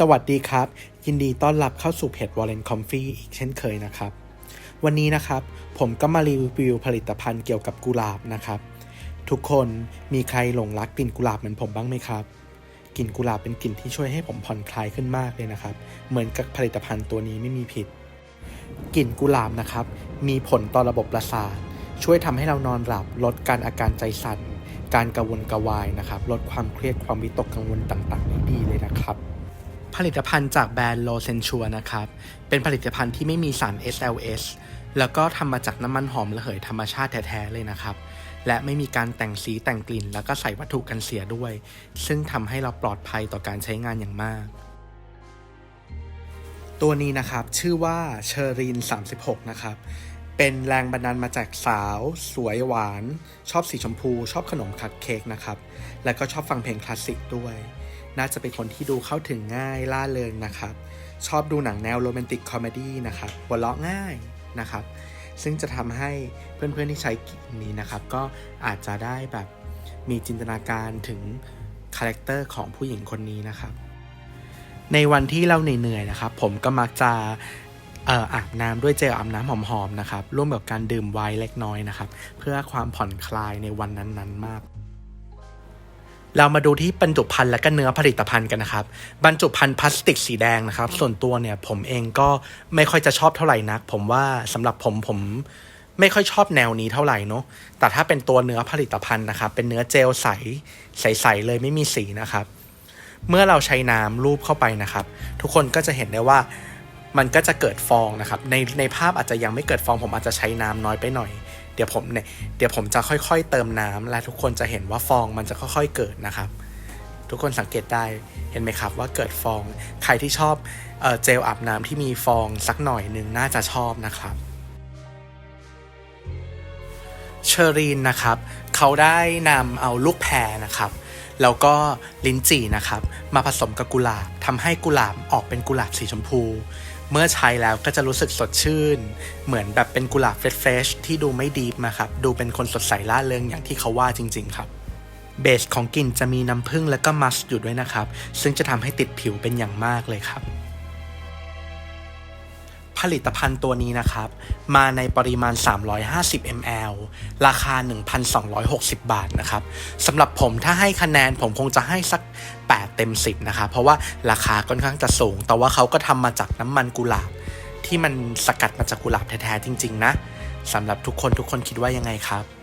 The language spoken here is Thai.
สวัสดีครับ ยินดีต้อนรับเข้าสู่เพจ Wallen Coffee อีกเช่นเคยนะครับ วันนี้นะครับ ผมก็มารีวิวผลิตภัณฑ์เกี่ยวกับกุหลาบนะครับ ทุกคนมีใครหลงรักกลิ่นกุหลาบเหมือนผมบ้างไหมครับกลิ่นกุหลาบเป็นกลิ่นที่ช่วยให้ผมผ่อนคลายขึ้นมากเลยนะครับ เหมือนกับผลิตภัณฑ์ตัวนี้ไม่มีผิดกลิ่นกุหลาบนะครับ มีผลต่อระบบประสาท ช่วยทำให้เรานอนหลับลดการอาการใจสั่นการกระวนกระวายนะครับ ลดความเครียดความวิตกกังวลต่างๆได้ดีเลยนะครับ ผลิตภัณฑ์จากแบรนด์โลเซนชัวนะครับ เป็นผลิตภัณฑ์ที่ไม่มีสาร SLS แล้วก็ทำมาจากน้ำมันหอมระเหยธรรมชาติแท้ๆเลยนะครับ และไม่มีการแต่งสีแต่งกลิ่น แล้วก็ใส่วัตถุกันเสียด้วย ซึ่งทำให้เราปลอดภัยต่อการใช้งานอย่างมาก ตัวนี้นะครับชื่อว่าเชอรีน 36 นะครับเป็นแรงบันดาลมาจากสาว สวยหวาน ชอบสีชมพู ชอบขนมคัพเค้กนะครับ แล้วก็ชอบฟังเพลงคลาสสิกด้วย น่าจะเป็นคนที่ดูเข้าถึงง่ายล่าเริงนะครับ ชอบดูหนังแนวโรแมนติกคอมเมดี้นะครับหัวเราะง่ายนะครับ ซึ่งจะทำให้เพื่อนๆที่ใช้กลิ่นนี้นะครับ ก็อาจจะได้แบบมีจินตนาการถึงคาแรคเตอร์ของผู้หญิงคนนี้นะครับ ในวันที่เราเหนื่อยๆนะครับ ผมก็มักจะเอ่ออาบน้ำด้วยเจลอาบน้ำหอมๆนะครับ ร่วมกับการดื่มไวน์เล็กน้อยนะครับ เพื่อความผ่อนคลายในวันนั้นๆมาก เรามาดูที่บรรจุภัณฑ์และก็เนื้อผลิตภัณฑ์กันนะครับ บรรจุภัณฑ์พลาสติกสีแดงนะครับ ส่วนตัวเนี่ยผมเองก็ไม่ค่อยจะชอบเท่าไหร่นัก ผมว่าสำหรับผมผมไม่ค่อยชอบแนวนี้เท่าไหร่เนาะ แต่ถ้าเป็นตัวเนื้อผลิตภัณฑ์นะครับ เป็นเนื้อเจลใส ใสๆเลยไม่มีสีนะครับ เมื่อเราใช้น้ำรูปเข้าไปนะครับ ทุกคนก็จะเห็นได้ว่ามันก็จะเกิดฟองนะครับ ในในภาพอาจจะยังไม่เกิดฟองผมอาจจะใช้น้ำน้อยไปหน่อย เดี๋ยวผมเนี่ยเดี๋ยวผมจะค่อยๆ เติมน้ำและทุกคนจะเห็นว่าฟองมันจะค่อยๆเกิดนะครับ ทุกคนสังเกตได้เห็นไหมครับว่าเกิดฟองใครที่ชอบเออเจลอาบน้ำที่มีฟองสักหน่อยหนึ่งน่าจะชอบนะครับเชอรีนนะครับเขาได้นำเอาลูกแพรนะครับ แล้วก็ลิ้นจี่นะครับ มาผสมกับกุหลาบทำให้กุหลาบออกเป็นกุหลาบสีชมพู เมื่อใช้แล้วก็จะรู้สึกสดชื่น เหมือนแบบเป็นกุหลาบเฟรชที่ดูไม่ดีฟนะครับ ดูเป็นคนสดใสล่าเริงอย่างที่เขาว่าจริง ๆ ครับเบสของกลิ่นจะมีน้ำผึ้งและก็มัสอยู่ด้วยนะครับ ซึ่งจะทำให้ติดผิวเป็นอย่างมากเลยครับ ผลิตภัณฑ์ตัวนี้นะครับ มาในปริมาณ 350 ml ราคา 1,260 บาทนะครับสำหรับผมถ้าให้คะแนนผมคงจะให้สัก 8 เต็ม 10 นะครับ เพราะว่าราคาค่อนข้างจะสูง แต่ว่าเขาก็ทำมาจากน้ำมันกุหลาบ ที่มันสกัดมาจากกุหลาบแท้ ๆ จริง ๆ นะสำหรับทุกคนทุกคนคิดว่ายังไงครับ